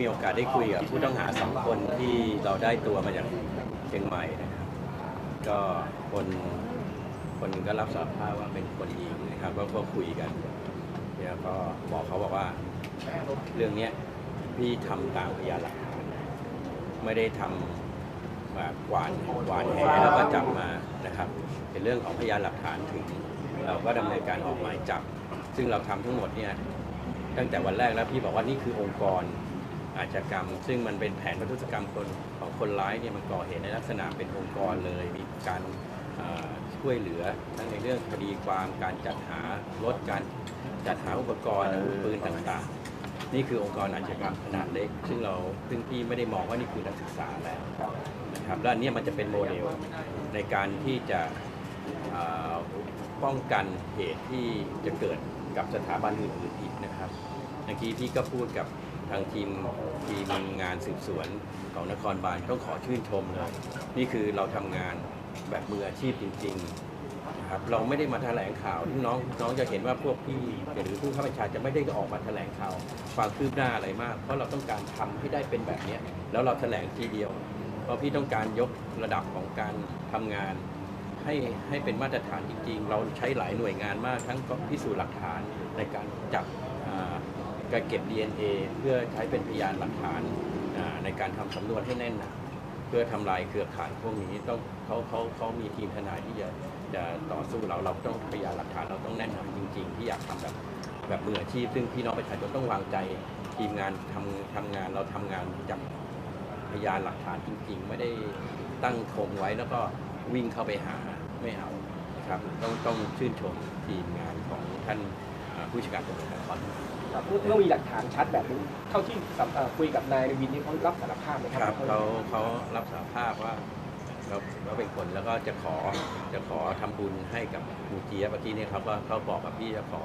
มีโอกาสได้คุยกับผู้ต้องหาสองคนที่เราได้ตัวมาจากเชียงใหม่นะครับ ก็คนคนหนึงก็รับสารภาพว่าเป็นคนยิงนะครับก็ก็คุยกันแล้วก็บอกเขาบอกว่า เรื่องเนี้ยพี่ทำตามพยานหลักฐานไม่ได้ทำแบบหวานหวานแหแล้วก็จับมานะครับเป็นเรื่องของพยานหลักฐานถึง เราก็ดำเนินการออกหมายจับ ซึ่งเราทำทั้งหมดเนี่ยตั้งแต่วันแรกแล้วพี่บอกว่านี่คือองค์กร อาชญากรรม ซึ่งมันเป็นแผนประทุษกรรมคนของคนร้ายเนี่ยมันก่อเหตุในลักษณะเป็นองค์กรเลย มีการช่วยเหลือทั้งในเรื่องคดีความการจัดหารถการจัดหาอุปกรณ์อาวุธปืนต่างๆ นี่คือองค์กรอาชญากรรมขนาดเล็ก ซึ่งเราซึ่งพี่ไม่ได้มองว่านี่คือนักศึกษาแล้วนะครับและอันนี้มันจะเป็นโมเดลในการที่จะป้องกันเหตุที่จะเกิดกับสถาบันอื่นๆอีกนะครับเมื่อกี้พี่ก็พูดกับ ทางทีมทีมงานสืบสวนของนครบาลต้องขอชื่นชมเลยนี่คือเราทำงานแบบมืออาชีพจริงๆนะครับเราไม่ได้มาแถลงข่าวที่น้องน้องจะเห็นว่าพวกพี่หรือผู้ข้าราชการจะไม่ได้ออกมาแถลงข่าวความคืบหน้าอะไรมาก เพราะเราต้องการทำให้ได้เป็นแบบเนี้ยแล้วเราแถลงทีเดียว เพราะพี่ต้องการยกระดับของการทำงาน ให้ให้เป็นมาตรฐานจริงๆ เราใช้หลายหน่วยงานมากทั้งพิสูจน์หลักฐานในการจับ การเก็บ DNA เพื่อใช้เป็นพยานหลักฐานในการทำสำนวนให้แน่นหนาเพื่อทำลายเครือข่ายพวกนี้ต้องเขาเขาเขามีทีมทนายที่จะจะต่อสู้เราเราต้องพยานหลักฐานเราต้องแน่นหนาจริง ๆ ที่อยากทำแบบแบบมืออาชีพ ซึ่งพี่น้องประชาชนต้องวางใจทีมงานทำทำงานเราทำงานจากพยานหลักฐานจริง ๆ ไม่ได้ตั้งธงไว้แล้วก็วิ่งเข้าไปหาไม่เอานะครับต้องต้องชื่นชมทีมงานของท่าน ผู้จัดการตำรวจนครครับเมื่อเมื่อมีหลักฐานชัดแบบนี้เท่าที่สัมเอ่อคุยกับนายวินนี่เขารับสารภาพไหมคครัรับเขาเขารับสารภาพว่าเขาเขาเป็นคนแล้วก็จะขอจะขอทำบุญให้กับครูเจี๊ยบเมื่อกี้เนี่ยเขาก็เขาบอกกับพี่จะขอ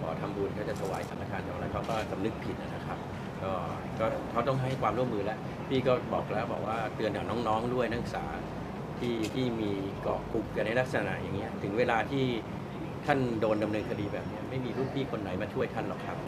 ขอทำบุญเขาจะถวายสังฆทานอย่างไรเขาก็สำนึกผิดนะครับ ก็ก็เขาต้องให้ความร่วมมือแล้ว พี่ก็บอกแล้วบอกว่าเตือนอย่างน้องๆด้วยนักศึกษาที่ที่มีเกาะกลุ่มกันในลักษณะอย่างเงี้ยถึงเวลาที่ ท่านโดนดำเนินคดีแบบนี้ไม่มีรุ่นพี่คนไหนมาช่วยท่านหรอกครับ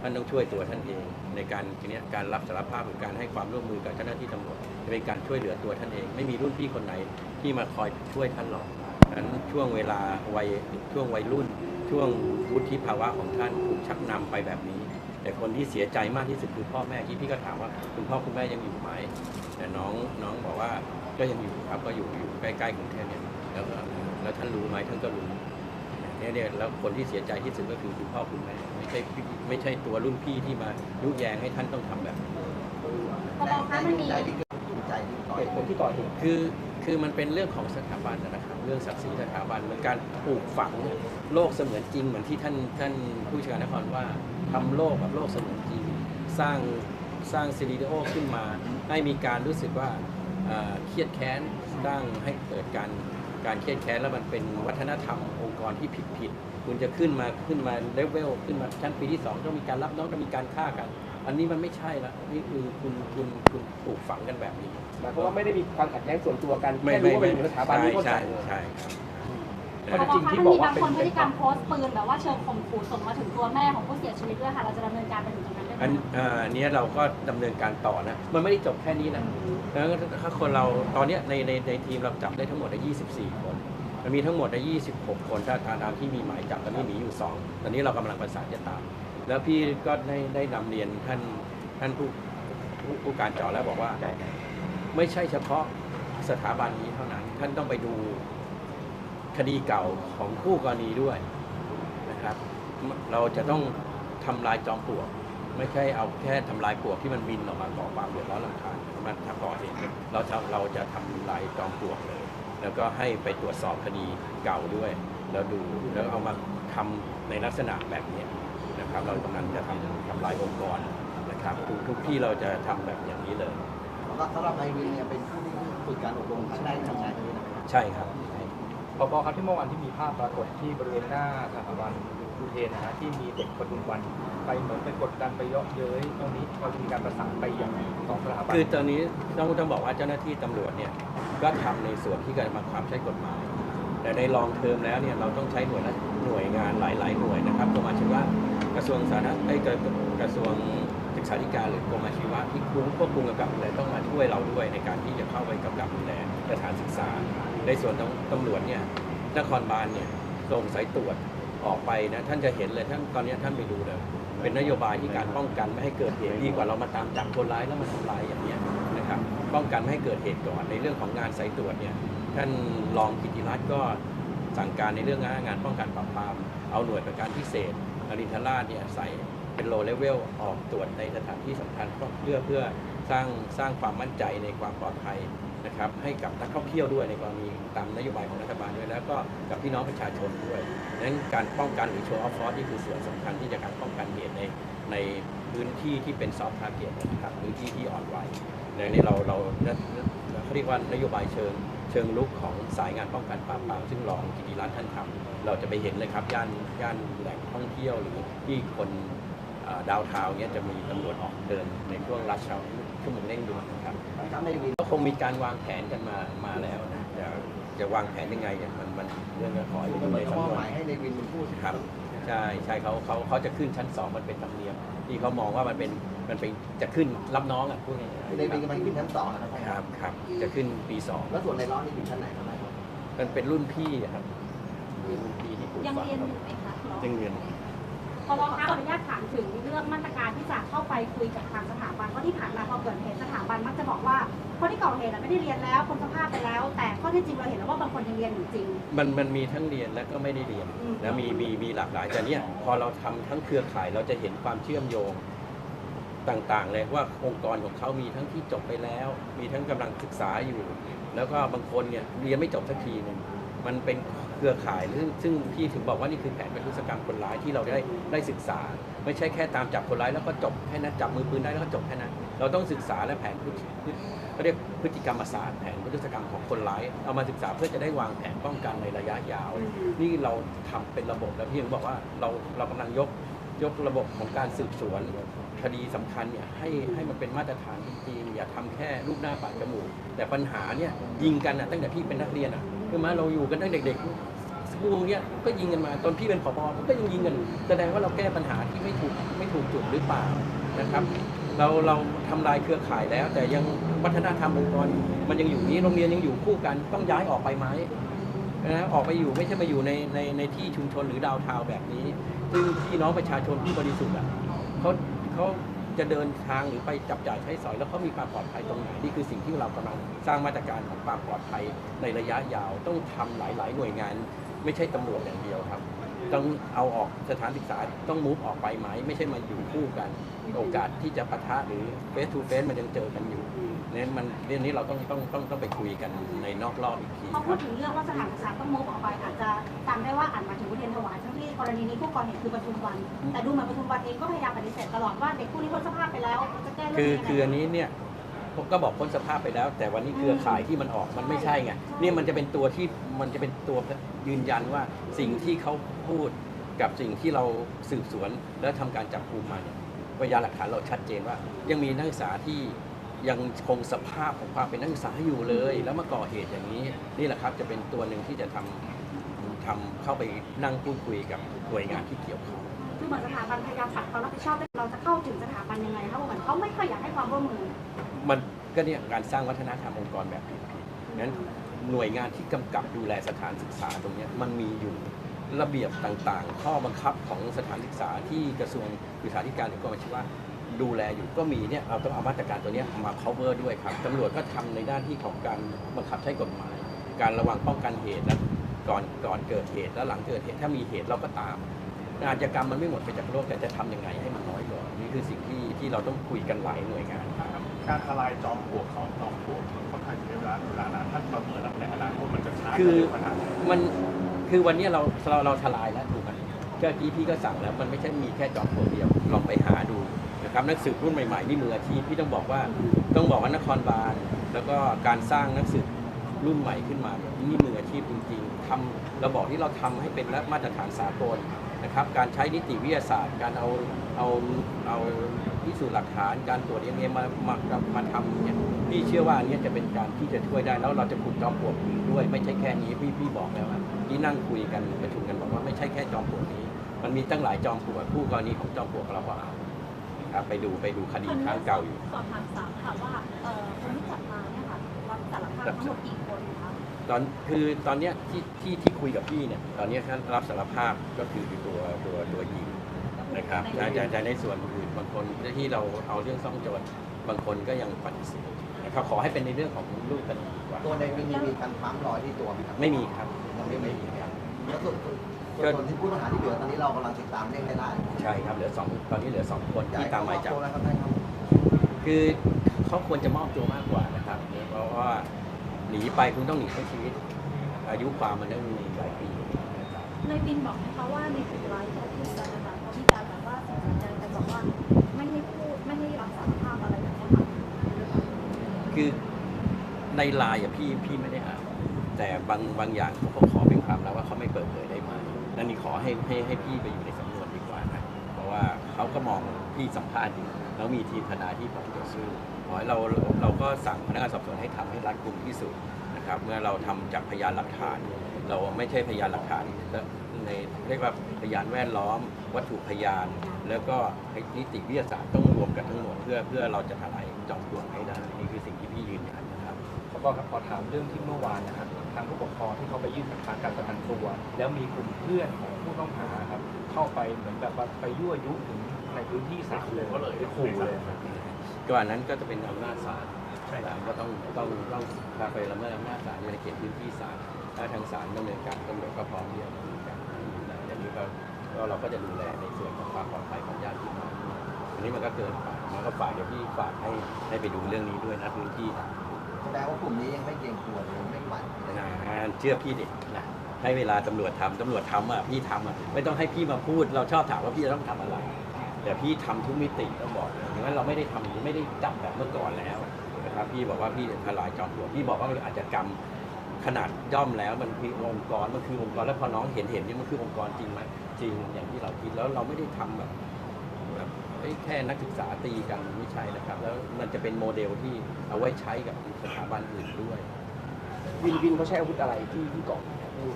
ท่านต้องช่วยตัวท่านเอง ในการทีนี้การรับสารภาพหรือการให้ความร่วมมือกับเจ้าหน้าที่ตำรวจจะเป็นการช่วยเหลือตัวท่านเอง ไม่มีรุ่นพี่คนไหนที่มาคอยช่วยท่านหรอกนั้นช่วงเวลาวัยช่วงวัยรุ่น ช่วงวุฒิภาวะของท่านถูกชักนำไปแบบนี้ แต่คนที่เสียใจมากที่สุดคือพ่อแม่ที่พี่ก็ถามว่าคุณพ่อคุณแม่ยังอยู่ไหมแต่น้องน้องบอกว่าก็ยังอยู่ครับก็อยู่อยู่ใกล้ๆกรุงเทพเนี่ยแล้วแล้วท่านรู้ไหมท่านก็รู้ เนี่ยเนี่ยแล้วคนที่เสียใจที่สุดก็คือคุณพ่อคุณแม่ไม่ใช่พี่ไม่ใช่ตัวรุ่นพี่ที่มายุแยงให้ท่านต้องทำแบบนี้พอบอกว่ามันมีเหตุผลที่ก่อเหตุคือคือมันเป็นเรื่องของสถาบันนะครับ เรื่องศักดิ์ศรีสถาบันมันการปลูกฝังโลกเสมือนจริงเหมือนที่ท่านท่านผู้ชัการนครว่าทำโลกแบบโลกเสมือนจริง สร้างสร้างซีรีโอขึ้นมา ให้มีการรู้สึกว่าเอ่อเครียดแค้นสร้างให้เกิดการการเครียดแค้นแล้วมันเป็นวัฒนธรรมองค์ กรที่ผิดผิดคุณจะขึ้นมาขึ้นมาเลเวลขึ้นมาชั้นปีที่สองต้องมีการรับน้องต้องมีการฆ่ากัน อันนี้มันไม่ใช่ละนี่คือคุณคุณคุณปลูกฝังกันแบบนี้หมายความว่าไม่ได้มีความขัดแย้งส่วนตัวกันไม่แค่ไม่รู้ว่าไม่เป็นสถาบันนี้เข้าใจใช่เลยใช่ครับข้อพอเท็จบจอริกงว่าที่มันบอกมีว่าบางเป็นคนพฤติกรรมโพสต์ปืนแบบว่าเชิงข่มขู่ส่งมาถึงตัวแม่ของผู้เสียชีวิตด้วยค่ะเราจะดำเนินการไปถึงตรงนั้นได้ไหมอันอ่าอันเนี้ยเราก็ดำเนินการต่อนะ มันไม่ได้จบแค่นี้นะแล้วถ้าคนเราตอนเนี้ยในในในทีมเราจับได้ทั้งหมดได้24 คน มันมีทั้งหมดได้26 คนถ้าตามตามที่มีหมายจับตอนนี้หนีอยู่ 2 ตอนนี้เรากำลังประสานจะตาม แล้วพี่ก็ได้ได้นำเรียนท่านท่านผู้ผู้ผู้การจอแล้วบอกว่า ไม่ใช่เฉพาะสถาบันนี้เท่านั้น ท่านต้องไปดูคดีเก่าของคู่กรณีด้วยนะครับ เราจะต้องทำลายจอมปลวก ไม่ใช่เอาแค่ทำลายปลวกที่มันบินออกมาก่อความเดือดร้อนรำคาญมันก่อเหตุเราจะเราจะทำลายจอมปลวกเลย แล้วก็ให้ไปตรวจสอบคดีเก่าด้วย แล้วดูแล้วเอามาทำในลักษณะแบบเนี้ยนะครับเรากำลังจะทำทำลายองค์กรนะครับทุกทุกที่เราจะทำแบบอย่างนี้เลยสำหรับนายวินเนี่ยเป็นผู้ที่ฝึกการอบรมครั้งแรกที่ทำงานที่นี่นะครับใช่ครับใช่แพบครับที่เมื่อวานที่มีภาพปรากฏที่บริเวณหน้าสถาบันอุเทนนะฮะที่มีเด็กปทุมวันไปเหมือนไปกดดันไปเยาะเย้ยตรงนี้เราจะมีการประสานไปยังสองสถาบันคือตอนนี้ต้องต้องบอกว่าเจ้าหน้าที่ตำรวจเนี่ย ก็ทำในส่วนที่การบังคับใช้กฎหมาย แต่ในรองเทอมแล้วเนี่ยเราต้องใช้หน่วยหน่วยงานหลาย ๆ หน่วยนะครับกรมอาชีวะกระทรวงสาธารณไอ้ยกระทรวงศึกษาธิการหรือกรมอาชีวะที่คุ้มควบคุมกับดูแลต้องมาช่วยเราด้วยในการที่จะเข้าไปกำกับดูแลสถานศึกษา ในส่วนของตำรวจเนี่ยนครบาลเนี่ยส่งสายตรวจออกไปนะท่านจะเห็นเลยท่านตอนนี้ท่านไปดูเลยเป็นนโยบายที่การป้องกันไม่ให้เกิดเหตุดีกว่าเรามาตามจับคนร้ายแล้วมาทำลายอย่างเนี้ย ป้องกันไม่ให้เกิดเหตุก่อนในเรื่องของงานสายตรวจเนี่ยท่านรองกิติรัตน์ก็สั่งการในเรื่องงานป้องกันปราบปรามเอาหน่วยประการพิเศษอรินทราชเนี่ยใส่เป็นโลเลเวลออกตรวจในสถานที่สำคัญเพื่อเพื่อสร้างสร้างความมั่นใจในความปลอดภัยนะครับให้กับนักท่องเที่ยวด้วยในกรณีตามนโยบายของรัฐบาลด้วยแล้วก็กับพี่น้องประชาชนด้วยนั้นการป้องกันหรือโชว์ออฟฟอร์นี่คือส่วนสำคัญที่จะการป้องกันเหตุใน ในพื้นที่ที่เป็นซอฟต์ทาร์เก็ตนะครับพื้นที่ที่อ่อนไหวในนี้เราเราเขาเรียกว่านโยบายเชิงเชิงลุกของสายงานป้องกันปราบปรามซึ่งรองกิติรัตน์ท่านทำเราจะไปเห็นเลยครับย่านย่านแหล่งท่องเที่ยวหรือที่คนเอ่อดาวเทาวน์เนี้ยจะมีตำรวจออกเดินในช่วงรัชเชาชั่วโมงเร่งด่วนนะครับก็คงมีการวางแผนกันมามาแล้วนะจะจะวางแผนยังไงเนี่ยมันมันเรื่องก็ขอให้มัดูนเหมืในอนเขาสำมนอบวหมานยให้ในวินเป็นผู้ครับ ใช่ใช่เขาเขาเขาจะขึ้นชั้นสองมันเป็นธรรมเนียมที่เขามองว่ามันเป็นมันเป็นจะขึ้นรับน้องอะพูดง่ายๆในวินกำลังขึ้นชั้นสองนะครับครับครับจะขึ้นปีสองแล้วส่วนในร้อนนี่อยู่ชั้นไหนครับมันเป็นรุ่นพี่อะครับรุ่นพี่ที่ปลูกยังฝังเรียนอยู่ไหมคะยังเรียน พอรองคะขออนุญาตถามถึงเรื่องมาตรการที่จะเข้าไปคุยกับ ก่อเหตุอะไม่ได้เรียนแล้วคนสภาพไปแล้ว แต่ข้อเท็จจริงเราเห็นแล้วว่าบางคนยังเรียนอยู่จริง มันมันมีทั้งเรียนและก็ไม่ได้เรียนอืมนะมีมีมีหลากหลายแต่เนี้ยพอเราทำทั้งเครือข่ายเราจะเห็นความเชื่อมโยงต่างๆเลยว่าองค์กรของเขามีทั้งที่จบไปแล้ว มีทั้งกำลังศึกษาอยู่ แล้วก็บางคนเนี่ยเรียนไม่จบสักทีหนึงมันเป็นเครือข่ายซึ่งซึ่งพี่ถึงบอกว่านี่คือแผนเป็นทุศกรรมคนร้ายที่เราได้ได้ศึกษา ไม่ใช่แค่ตามจับคนร้ายแล้วก็จบแค่นั้นจับมือปืนได้แล้วก็จบแค่นั้น เราต้องศึกษาและแผนพฤติเขาเรียกพฤติกรรมศาสตร์แผนพฤติกรรมของคนร้าย เอามาศึกษาเพื่อจะได้วางแผนป้องกันในระยะยาว นี่เราทำเป็นระบบแล้วพี่ยังบอกว่าเราเรากำลังยกยกระบบของการสืบสวนคดีสำคัญเนี่ยให้ให้มันเป็นมาตรฐานจริงๆอย่าทำแค่รูปหน้าปากจมูก แต่ปัญหาเนี่ยยิงกันอะตั้งแต่พี่เป็นนักเรียนอะใช่ไหมเราอยู่กันตั้งแต่เด็กๆสกูลเนี่ยก็ยิงกันมาตอนพี่เป็นผบก็ยังยิงกัน แสดงว่าเราแก้ปัญหาที่ไม่ถูกไม่ถูกจุดหรือเปล่านะครับ เราเราทำลายเครือข่ายแล้ว แต่ยังวัฒนธรรมองค์กรมันยังอยู่นี้โรงเรียนยังอยู่คู่กันต้องย้ายออกไปไหมนะออกไปอยู่ไม่ใช่มาอยู่ในในในที่ชุมชนหรือดาวทาวแบบนี้ ซึ่งพี่น้องประชาชนผู้บริสุทธิ์อะเขาเขาจะเดินทางหรือไปจับจ่ายใช้สอยแล้วเขามีความปลอดภัยตรงไหนนี่คือสิ่งที่เรากำลังสร้างมาตรการของความปลอดภัยในระยะยาวต้องทำหลาย ๆ หน่วยงาน ไม่ใช่ตำรวจอย่างเดียวครับ ต้องเอาออกสถานศึกษาต้องมูฟออกไปไหม ไม่ใช่มาอยู่คู่กัน โอกาสที่จะปะทะหรือเฟสทูเฟสมันยังเจอกันอยู่เนี่ยมันเรื่องนี้เราต้องต้องต้องต้องไปคุยกันในนอกรอบอีกทีพอคพูรัดบถึงเรื่องว่าสถานศึกษาต้องมุกออกไปอาจจะจำได้ว่าอ่านมาถึงอุเทรนถวายทั้งที่กรณีนี้ผู้ก่อเหตุคือปทุมวัน แต่ดูเหมือนปทุมวันเองก็พยายามปฏิเสธตลอดว่าเด็กผู้นี้พ้นสภาพไปแล้วจะแก้เรื่คือองนี้คือยังไงอันนี้เนี่ย ผมก็บอกพ้นสภาพไปแล้ว แต่วันนี้เครือข่ายที่มันออกมันไม่ใช่ไงเนี่ยมันจะเป็นตัวที่มันจะเป็นตัวยืนยันว่าสิ่งที่เขาพูดกับสิ่งที่เราสืบสวนแล้วทำการจับกลุ่มมาเนี่ยพยานหลักฐานเราชัดเจนว่า ยังมีนักศึกษาที่ยังคงสภาพของความเป็นนักศึกษาอยู่เลย แล้วมาก่อเหตุอย่างนี้นี่แหละครับจะเป็นตัวหนึ่งที่จะทำทำเข้าไปนั่งพูดคุยกับหน่วยงานที่เกี่ยวข้องคือเหมือนสถาบันพยายามปัดความรับผิดชอบเราจะเข้าถึงสถาบันยังไงคะเหมือนเขาไม่ค่อยอยากให้ความร่วมมือ มัน ก็เนี่ยการสร้างวัฒนธรรมองค์กรแบบผิดๆนั้นหน่วยงานที่กำกับดูแลสถานศึกษาตรงนี้มันมีอยู่ระเบียบต่างๆ ข้อบังคับของสถานศึกษาที่กระทรวงศึกษาธิการหรือกรมอาชีวะดูแลอยู่ก็มีเนี่ยเราต้องเอามาตรการตัวนี้มา cover ด้วยครับตำรวจก็ทำในด้านที่ของการบังคับใช้กฎหมาย การระวังป้องกันเหตุและก่อนก่อนเกิดเหตุและหลังเกิดเหตุถ้ามีเหตุเราก็ตามอาชญากรรมมันไม่หมดไปจากโลกแต่จะทำยังไงให้มันน้อยลงนี่คือสิ่งที่ที่เราต้องคุยกันหลายหน่วยงานครับ การทลายจอมปลวกของจอมปลวกมันค่อนข้างใช้เวลาเวลานานท่านประเมินแล้วในอนาคตมันจะช้าคือจะเร็วขนาดไหนมันคือวันเนี้ยเราเราเราทลายแล้วถูกไหมเจ้ากี้พี่ก็สั่งแล้วมันไม่ใช่มีแค่จอมปลวกเดียวลองไปหาดูนะครับนักสืบรุ่นใหม่ๆนี่มืออาชีพพี่ต้องบอกว่าต้องบอกว่านครบาลแล้วก็การสร้างนักสืบรุ่นใหม่ขึ้นมาเนี่ยนี่มืออาชีพจริงๆทำเราบอกที่เราทำให้เป็นมาตรฐานสากล นะครับการใช้นิติวิทยาศาสตร์ การเอาเอาเอาพิสูจน์หลักฐาน การตรวจเอ็นเอมามามาทำเนี่ยพี่เชื่อว่าอันเนี้ยจะเป็นการที่จะช่วยได้แล้วเราจะขุดจอมปลวกอื่นด้วย ไม่ใช่แค่นี้พี่พี่บอกแล้วว่าที่นั่งคุยกันประชุมกันบอกว่าไม่ใช่แค่จอมปลวกนี้ มันมีตั้งหลายจอมปลวกคู่กรณีของจอมปลวกเราก็เอาครับไปดูไปดูคดีครั้งเก่าอยู่สอบถามสามค่ะว่าเออคนที่จับมาเนี่ยค่ะรับสารภาพทั้งหมดกี่คน ตอนคือตอนเนี้ยที่ที่ที่คุยกับพี่เนี่ยตอนเนี้ยท่านรับสารภาพก็คือตัวตัวตัวยิงนะครับแต่แต่แต่ในส่วนอื่นบางคนที่เราเอาเรื่องซ่องโจรบางคนก็ยังปฏิเสธนะครับขอให้เป็นในเรื่องของลูกกันดีกว่าตัวในวินนี่มีการปั๊มรอยที่ตัวไหมครับไม่มีครับไม่ไม่มีไม่มีครับแล้วส่วนส่วนที่ผู้ต้องหาที่เหลือตอนนี้เรากำลังติดตามเร่งให้ได้ใช่ครับเหลือสองตอนนี้เหลือสองคนที่ตามหมายจับแล้วครับท่านครับคือเขาควรจะมอบตัวมากกว่านะครับเพราะว่า หนีไปคุณต้องหนีทั้งชีวิต อายุความมันต้องมีหลายปีนะครับในบินบอกไหมคะว่าในกลุ่มไลน์ที่พูดกันนะคะเขามีการแบบว่าส่งสัญญาณกันบอกว่าไม่ให้พูดไม่ให้รับสารภาพอะไรแบบนี้ค่ะคือในไลน์อะพี่พี่ไม่ได้อ่านแต่บางบางอย่างเขาก็ขอเป็นความลับว่าเขาไม่เปิดเผยได้ไหมนั่นนี่ขอให้ให้ให้พี่ไปอยู่ในสำนวนดีกว่านะเพราะว่าเขาก็มองพี่สัมภาษณ์อยู่แล้วมีทีมทนายที่พร้อมจะสู้ ขอให้เราเราเราก็สั่งพนักงานสอบสวนให้ทำให้รัดกุมที่สุดนะครับ เมื่อเราทำจากพยานหลักฐาน เราไม่ใช่พยานหลักฐานและในเรียกว่าพยานแวดล้อม วัตถุพยาน แล้วก็นิติวิทยาศาสตร์ต้องรวมกันทั้งหมดเพื่อเพื่อเราจะทลายจอมปลวกให้ได้นี่คือสิ่งที่พี่ยืนยันนะครับแล้วก็ครับขอถามเรื่องที่เมื่อวานนะครับทางผู้ปกครองที่เขาไปยื่นคัดค้านการประกันตัว แล้วมีกลุ่มเพื่อนของผู้ต้องหาครับเข้าไปเหมือนแบบว่าไปยั่วยุถึงในพื้นที่ศาลเลยไปขู่เลย ครับก็อันนั้นก็จะเป็นอำนาจศาลศาลก็ต้องต้องต้องพาไปละเมิดอำนาจศาลในเขตพื้นที่ศาลถ้าทางศาลดำเนินการตำรวจก็พร้อมที่จะดำเนินการอย่างนี้ก็ก็เราก็จะดูแลในส่วนของความปลอดภัยของญาติพี่น้องอันนี้มันก็เกินไปมันก็ฝากเดี๋ยวพี่ฝากให้ให้ไปดูเรื่องนี้ด้วยนะพื้นที่นะแสดงว่ากลุ่มนี้ยังไม่เกรงกลัวเลยไม่หวั่นเลยนะเชื่อพี่ดินะให้เวลาตำรวจทำตำรวจทำอะพี่ทำอะไม่ต้องให้พี่มาพูด เราชอบถามว่าพี่จะต้องทำอะไร แต่พี่ทำทุกมิติต้องบอกเลยอย่างนั้นเราไม่ได้ทำไม่ได้จับแบบเมื่อก่อนแล้วนะครับพี่บอกว่าพี่จะทลายจอมปลวกพี่บอกว่าอาจจะกรรมขนาดย่อมแล้วมันคือองค์กรมันคือองค์กรแล้วพอน้องเห็นเห็นนี่มันคือองค์กรจริงไหมจริงอย่างที่เราคิดแล้วเราไม่ได้ทำแบบแบบเอ้ยแค่นักศึกษาตีกันไม่ใช่นะครับ แล้วมันจะเป็นโมเดลที่เอาไว้ใช้กับสถาบันอื่นด้วย วินวินเขาใช้อาวุธอะไรที่ที่ก่อ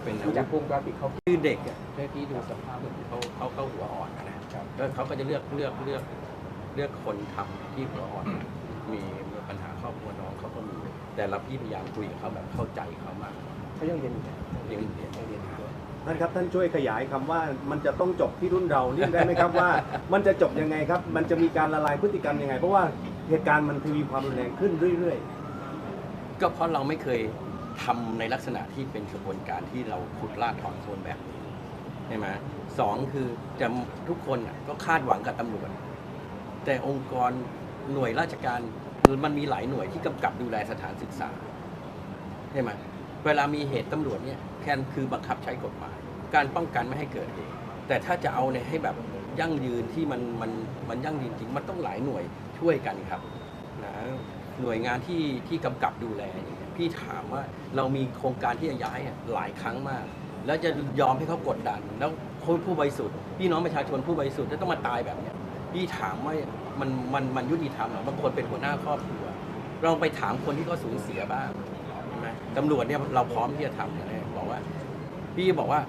เป็นอาที่วุจากธวงจรปิดเขาคือเด็กอะเมื่อกี้ดูสภาพเหมือนเขาเขาเขาหัวอ่อนอะนะ แล้วเขาก็จะเลือกเลือกเลือกเลือกคนทำที่หัวอ่อนมีปัญหาครอบครัวน้องเขาก็มี แต่เราพี่พยายามคุยกับเขาแบบเข้าใจเขามากเขายังเรียนอยู่นะเรียนเรียนเรียนด้วยท่านครับท่านช่วยขยายคำว่ามันจะต้องจบที่รุ่นเรานี่ได้ไหมครับว่า มันจะจบยังไงครับ มันจะมีการละลายพฤติกรรมยังไง เพราะว่าเหตุการณ์มันทวีความรุนแรงขึ้นเรื่อยก็เพราะเราไม่เคยทำในลักษณะที่เป็นกระบวนการที่เราขุดลากถอนโคนแบบนี้ใช่ไหม สองคือจะทุกคนก็คาดหวังกับตำรวจ แต่องค์กรหน่วยราชการมันมีหลายหน่วยที่กำกับดูแลสถานศึกษาใช่ไหมเวลามีเหตุตำรวจเนี่ยแค่นคือบังคับใช้กฎหมาย การป้องกันไม่ให้เกิดเหตุแต่ถ้าจะเอาในให้แบบยั่งยืนที่มันมันมันยั่งยืนจริงมันต้องหลายหน่วยช่วยกันครับนะหน่วยงานที่ที่กำกับดูแลพี่ถามว่าเรามีโครงการที่จะย้ายหลายครั้งมาก แล้วจะยอมให้เขากดดันแล้ว คนผู้บริสุทธิ์พี่น้องประชาชนผู้บริสุทธิ์จะต้องมาตายแบบเนี้ยพี่ถามว่ามันมันมันยุติธรรมเหรอบางคนเป็นหัวหน้าครอบครัวลองไปถามคนที่เขาสูญเสียบ้างใช่ไหมตำรวจเนี่ยเราพร้อมที่จะทำนะบอกว่า พี่บอกว่า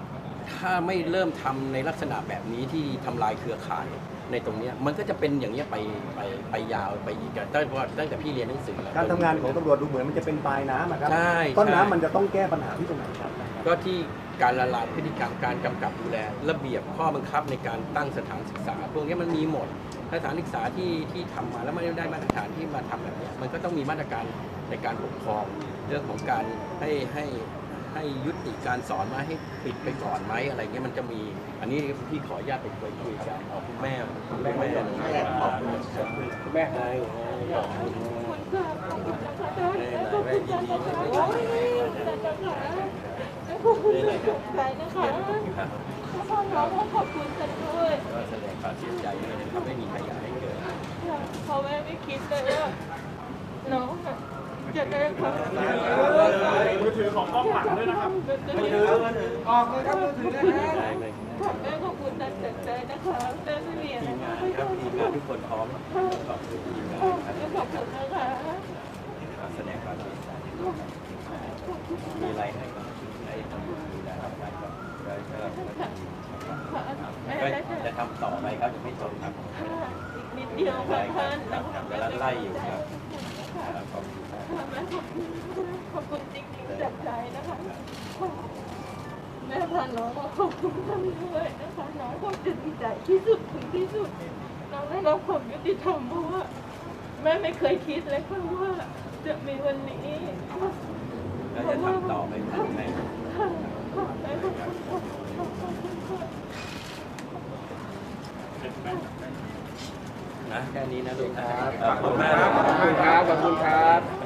ถ้าไม่เริ่มทำในลักษณะแบบนี้ที่ทำลายเครือข่ายในตรงเนี้ยมันก็จะเป็นอย่างเนี้ยไปไปไปยาวไปอีกอะตั้งแต่ว่าตั้งแต่พี่เรียนหนังสือแล้วๆการทำงานของตำรวจดูเหมือนมันจะเป็นปลายน้ำอะครับใช่ต้นใช่น้ำมันจะต้องแก้ปัญหาที่ตรงไหนครับก็ที่ การละลายพฤติกรรมการกำกับดูแล ระเบียบข้อบังคับในการตั้งสถานศึกษา พวกนี้มันมีหมดสถานศึกษาที่ที่ทำมาแล้วไม่ได้มาตรฐานที่มาทำแบบนี้มันก็ต้องมีมาตรการในการปกครอง เรื่องของการให้ให้ให้ยุติการสอนมาให้ปิดไปก่อนไหมอะไรเงี้ยมันจะมี อันนี้พี่ขออนุญาตไปคุยคุยกับเอาคุณแม่คุณแม่แม่ขอบคุณคุณแม่ได้ขอบคุณแม่ยินดีที่ได้ขอบคุณ ใจนะคะพ่น้องก็ขอบคุณกันด้วยก็แสดงความเสียใจด้วยนะครับไม่มีใครอยากให้เกิดเพราะแม่ไม่คิดเลยว่าน้องอะจะได้ค่ะมือถือของกล้องหลังด้วยนะครับมือถือออกเลยครับมือถือนะแม่ขอบคุณตั้งแต่ใจนะคะแม่ไม่มีอะไรทีมนะงานครับทีมงานทุกคนพร้อมขอบคุณทีมงานครับ ขอบคุณนะคะ แสดงความดีใจมีอะไรให้ก็ให้ดูแลรับไปก็ก็ก็ แม่ ก็ ได้ จะทำต่อไปครับจะไม่จบครับ อีกนิดเดียวค่ะท่านเวลาไล่อยู่ครับครับขอบคุณครับแม่ขอบคุณจริงๆจากใจนะคะแม่พาน้องมาขอบคุณท่านด้วยนะคะน้องคงจะดีใจที่สุดถึงที่สุดน้องได้รับความยุติธรรมเพราะว่าแม่ไม่เคยคิดเลยค่ะว่าจะมีวันนี้ก็จะทำต่อไปทำไงค่ะแม่ขอบคุณค่ะขอบคุณค่ะ นะแค่นี้นะลูกนะครับขอบคุณมากขอบคุณครับขอบคุณครับครับ